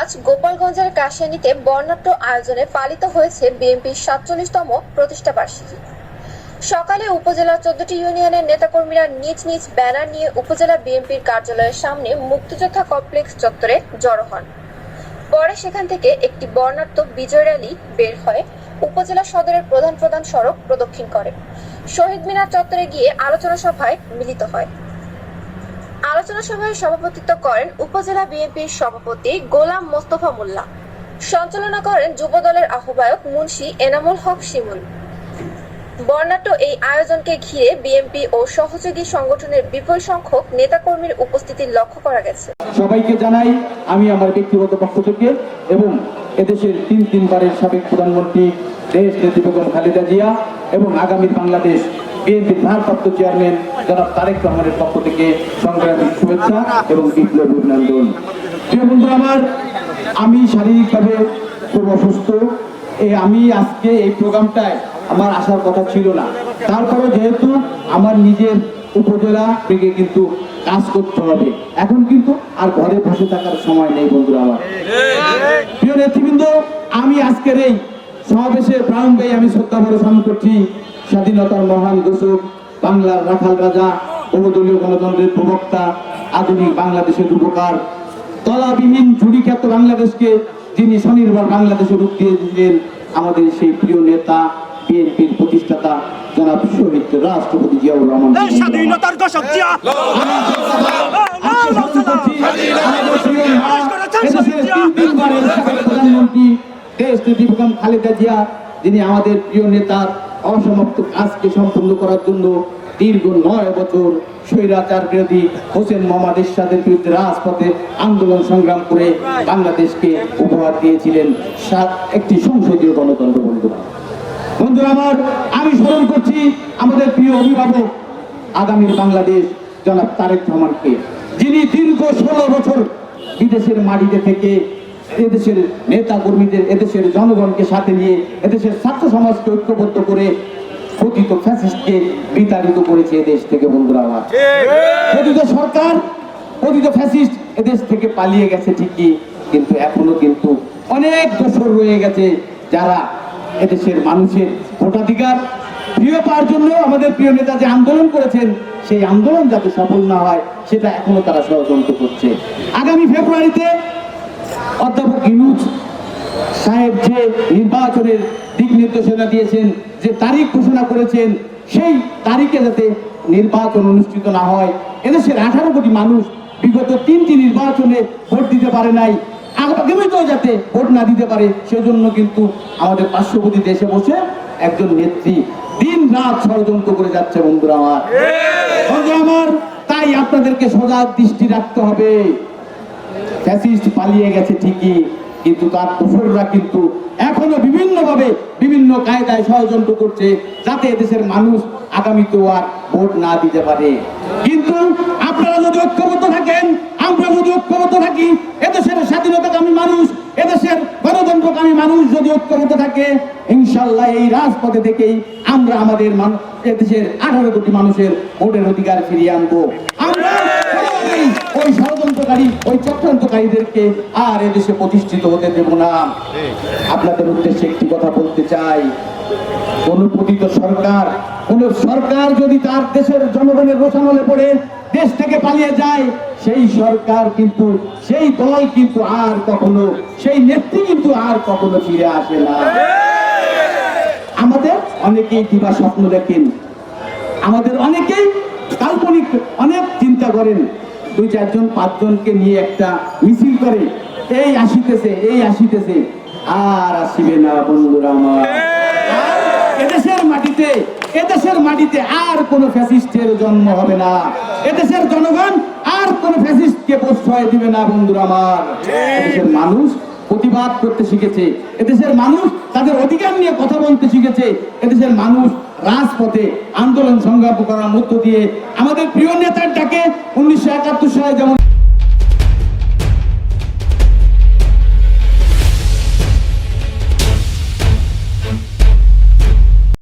আজ গোপালগঞ্জের কাশিয়ানীতে বর্ণাঢ্য আয়োজনে পালিত হয়েছে বিএনপির সাতচল্লিশতম প্রতিষ্ঠা বার্ষিকী। সকালে উপজেলার চোদ্দটি ইউনিয়নের নেতাকর্মীরা নিজ নিজ ব্যানার নিয়ে উপজেলা বিএনপির কার্যালয়ের সামনে মুক্তিযোদ্ধা কমপ্লেক্স চত্বরে জড়ো হন। পরে সেখান থেকে একটি বর্ণাঢ্য বিজয় র্যালি বের হয়, উপজেলা সদরের প্রধান প্রধান সড়ক প্রদক্ষিণ করে। শহীদ মিনার চত্বরে গিয়ে আলোচনা সভায় মিলিত হয়। আলোচনা সভায় সভাপতিত্ব করেন উপজেলা বিএনপির সভাপতি গোলাম মোস্তফা মোল্লা। সঞ্চালনা করেন যুবদলের আহ্বায়ক মুন্সি এনামুল হক শিমুল। বর্ণাঢ্য এই আয়োজনকে ঘিরে বিএনপি ও সহযোগী সংগঠনের বিপুল সংখ্যক নেতাকর্মীর উপস্থিতি লক্ষ্য করা গেছে। সবাইকে জানাই আমি আমার ব্যক্তিগত পক্ষ থেকে এবং এদেশের তিন তিনবারের সাবেক প্রধানমন্ত্রী দেশ নেত্রী বেগম খালেদা জিয়া এবং আগামী বাংলাদেশ বিএনপির ভারপ্রাপ্ত চেয়ারম্যান জনাব তারেক রহমানের পক্ষ থেকে সংগ্রামী শুভেচ্ছা এবং বিপ্লবী অভিনন্দন। প্রিয় বন্ধু, আমার আমি শারীরিকভাবে খুব অসুস্থ। এই আমি আজকে এই প্রোগ্রামটায় আমার আসার কথা ছিল না। তারপরে যেহেতু আমার নিজের উপজেলা থেকে কিন্তু কাজ করতে হবে। এখন কিন্তু আর ঘরে বসে থাকার সময় নেই বন্ধুরা আমার। প্রিয় নেতৃবৃন্দ, আমি আজকের এই সমাবেশে প্রাণ আমি শ্রদ্ধা ভরে স্মরণ করছি। স্বাধীনতার মহান ঘোষক বাংলার রাখাল রাজা বহুদলীয় গণতন্ত্রের প্রবক্তা আধুনিক বাংলাদেশের উপকার তলাবিহীন ঝুড়ি খ্যাত বাংলাদেশকে যিনি স্বনির্ভর বাংলাদেশে রূপ দিয়ে দিলেন আমাদের সেই প্রিয় নেতা বিএনপির প্রতিষ্ঠাতা জনাব শহীদ রাষ্ট্রপতি জিয়াউর রহমান। স্বাধীনতার ঘোষক জিয়া! প্রধানমন্ত্রী দেশ নেত্রী বেগম খালেদা জিয়া যিনি আমাদের প্রিয় নেতার অসমাপ্ত কাজকে সম্পূর্ণ করার জন্য দীর্ঘ নয় বছর স্বৈরাচার বিরোধী হোসেন মোহাম্মদ এরশাদের বিরুদ্ধে রাজপথে আন্দোলন সংগ্রাম করে বাংলাদেশকে উপহার দিয়েছিলেন সাত- একটি সংসদীয় গণতন্ত্র বন্ধুরা। বন্ধুরা আমার, আমি স্মরণ করছি আমাদের প্রিয় অভিভাবক আগামীর বাংলাদেশ জনাব তারেক রহমানকে, যিনি দীর্ঘ ষোলো বছর বিদেশের মাটিতে থেকে এদেশের নেতা কর্মীদের এদেশের জনগণকে সাথে নিয়ে এদেশের ছাত্র সমাজকে ঐক্যবদ্ধ করে কথিত ফ্যাসিস্টকে বিতাড়িত করেছে এদেশ থেকে বন্ধুরা আমার। কথিত সরকার কথিত ফ্যাসিস্ট এদেশ থেকে পালিয়ে গেছে ঠিকই কিন্তু এখনও কিন্তু অনেক দোষর রয়ে গেছে যারা এদেশের মানুষের ভোটাধিকার প্রিয় পাওয়ার জন্য আমাদের প্রিয় নেতা যে আন্দোলন করেছেন সেই আন্দোলন যাতে সফল না হয় সেটা এখনও তারা ষড়যন্ত্র করছে। আগামী ফেব্রুয়ারিতে অধ্যাপক ইনুজ সাহেব যে নির্বাচনের দিক নির্দেশনা দিয়েছেন, যে তারিখ ঘোষণা করেছেন, সেই তারিখে যাতে নির্বাচন অনুষ্ঠিত না হয়। এদেশের আঠারো কোটি মানুষ বিগত তিনটি নির্বাচনে ভোট দিতে পারে নাই। আগামীতেও যাতে ভোট না দিতে পারে, সেজন্য কিন্তু আমাদের পার্শ্ববর্তী দেশে বসে একজন নেত্রী দিন রাত ষড়যন্ত্র করে যাচ্ছে বন্ধুরা আমার। বন্ধুরা আমার, তাই আপনাদেরকে সজাগ দৃষ্টি রাখতে হবে। ফ্যাসিস্ট পালিয়ে গেছে ঠিকই, কিন্তু তার দোসররা কিন্তু এখনও বিভিন্ন ভাবে বিভিন্ন কায়দায় ষড়যন্ত্র করছে যাতে দেশের মানুষ আগামীতেও আর ভোট না দিতে পারে। কিন্তু আপনারা যদি ঐক্যবদ্ধ থাকেন, আমরা যদি ঐক্যবদ্ধ থাকি, এদেশের স্বাধীনতাকামী মানুষ, এদেশের গণতন্ত্রকামী মানুষ যদি ঐক্যবদ্ধ থাকে ইনশাল্লাহ এই রাজপথে থেকেই আমরা আমাদের মানুষ এদেশের আঠারো কোটি মানুষের ভোটের অধিকার ফিরিয়ে আনব। আমরা কোনোদিন ওই ষড়যন্ত্রকারী, ওই চক্রান্তকারীদেরকে আর এদেশে প্রতিষ্ঠিত হতে দেব না। আপনাদের উদ্দেশ্যে একটি কথা বলতে চাই। অনুপতিত সরকার, কোন সরকার যদি তার দেশের জনগণের পড়ে দেশ থেকে পালিয়ে যায়, সেই সরকার কিন্তু, সেই দল কিন্তু আর কখনো, সেই নেত্রী কিন্তু আর কখনো ফিরে আসে না। আমাদের অনেকেই দিবা স্বপ্ন দেখেন। আমাদের অনেকেই কাল্পনিক, অনেক চিন্তা করেন। দুই চারজন পাঁচজনকে নিয়ে একটা মিছিল করে। এই আসিতেছে এই আসিতেছে। আর আসিবে না বন্ধুরা আমার। এদেশের মাটিতে এদেশের মাটিতে আর কোন ফ্যাসিস্টের জন্ম হবে না। এদেশের জনগণ আর কোন ফ্যাসিস্টকে প্রশ্রয় দিবে না বন্ধুরা আমার। এদেশের মানুষ প্রতিবাদ করতে শিখেছে। এদেশের মানুষ তাদের অধিকার নিয়ে কথা বলতে শিখেছে। এদেশের মানুষ রাজপথে আন্দোলন সংগ্রাম করার মধ্য দিয়ে আমাদের প্রিয় নেতার ডাকে উনিশশো একাত্তর সালে যেমন